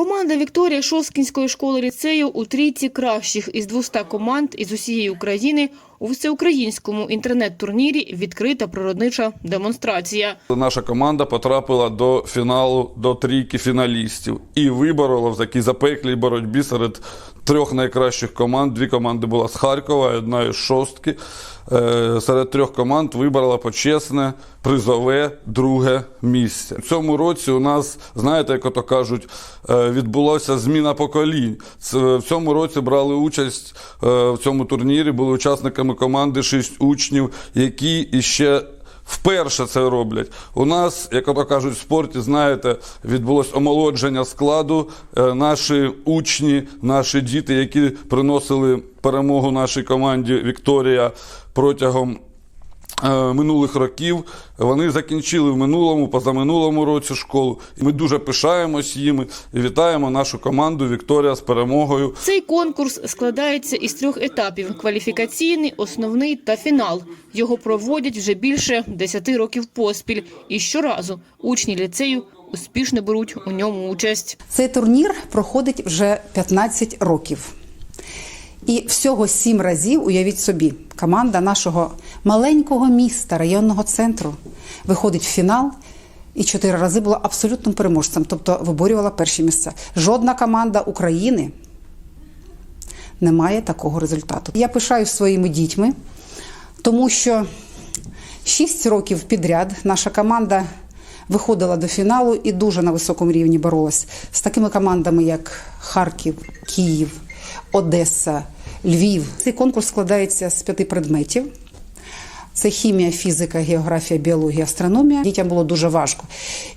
Команда Вікторія Шоскінської школи ліцею у трійці кращих із 200 команд із усієї України у всеукраїнському інтернет-турнірі відкрита природнича демонстрація. Наша команда потрапила до фіналу до трійки фіналістів і виборола в такій запеклій боротьбі серед трьох найкращих команд. Дві команди була з Харкова, одна із шостки. Е, Серед трьох команд вибрала почесне призове друге місце. В цьому році у нас, знаєте, як ото кажуть, е, відбулася зміна поколінь. В цьому році брали участь е, в цьому турнірі, були учасниками команди шість учнів, які іще Вперше це роблять. У нас, як ото кажуть, в спорті, знаєте, відбулось омолодження складу. Е, Наші учні, наші діти, які приносили перемогу нашій команді Вікторія протягом минулих років, вони закінчили в минулому, позаминулому році школу. І Ми дуже пишаємось їми і вітаємо нашу команду Вікторія з перемогою. Цей конкурс складається із трьох етапів: кваліфікаційний, основний та фінал. Його проводять вже більше 10 років поспіль, і щоразу учні ліцею успішно беруть у ньому участь. Цей турнір проходить вже 15 років. І всього сім разів, уявіть собі, команда нашого маленького міста, районного центру виходить в фінал і чотири рази була абсолютним переможцем, тобто виборювала перші місця. Жодна команда України не має такого результату. Я пишаюсь своїми дітьми, тому що шість років підряд наша команда виходила до фіналу і дуже на високому рівні боролась з такими командами, як Харків, Київ, Одеса, Львів. Цей конкурс складається з п'яти предметів. Це хімія, фізика, географія, біологія, астрономія. Дітям було дуже важко.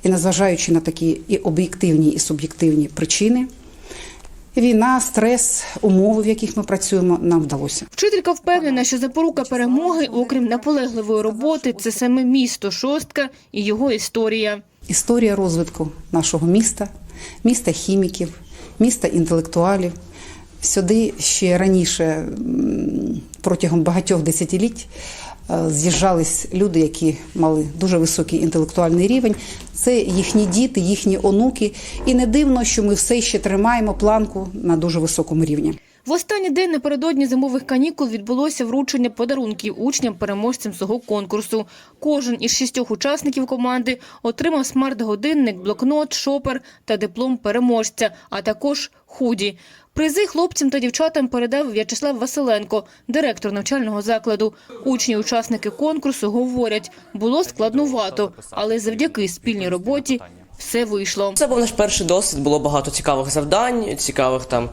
І незважаючи на такі і об'єктивні, і суб'єктивні причини, війна, стрес, умови, в яких ми працюємо, нам вдалося. Вчителька впевнена, що запорука перемоги, окрім наполегливої роботи, це саме місто Шостка і його історія. Історія розвитку нашого міста, міста хіміків, міста інтелектуалів. Сюди ще раніше, протягом багатьох десятиліть, е, з'їжджались люди, які мали дуже високий інтелектуальний рівень. Це їхні діти, їхні онуки. І не дивно, що ми все ще тримаємо планку на дуже високому рівні. В останній день напередодні зимових канікул відбулося вручення подарунків учням-переможцям цього конкурсу. Кожен із шістьох учасників команди отримав смарт-годинник, блокнот, шопер та диплом переможця, а також худі. Призи хлопцям та дівчатам передав В'ячеслав Василенко, директор навчального закладу. Учні-учасники конкурсу говорять, було складнувато, але завдяки спільній роботі все вийшло. Це був наш перший досвід, було багато цікавих завдань, цікавих там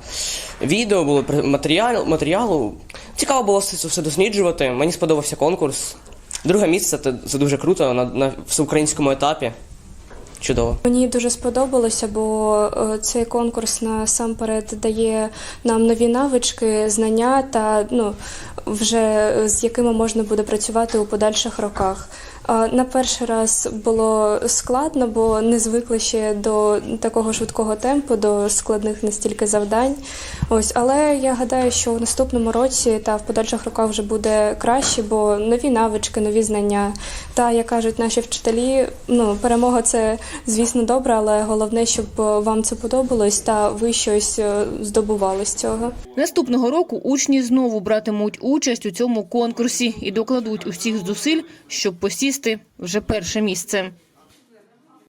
відео, було при- матеріал, матеріалу. Цікаво було все це все досліджувати. Мені сподобався конкурс. Друге місце це, це дуже круто на, на всеукраїнському етапі. Чудово. Мені дуже сподобалося, бо е, цей конкурс насамперед дає нам нові навички, знання та ну вже з якими можна буде працювати у подальших роках. На перший раз було складно, бо не звикли ще до такого швидкого темпу, до складних настільки завдань. Ось, але я гадаю, що в наступному році та в подальших роках вже буде краще, бо нові навички, нові знання. Та як кажуть наші вчителі, ну перемога це звісно добре, але головне, щоб вам це подобалось та ви щось е, здобували з цього. Наступного року учні знову братимуть участь у цьому конкурсі і докладуть усіх зусиль, щоб посісти вже перше місце.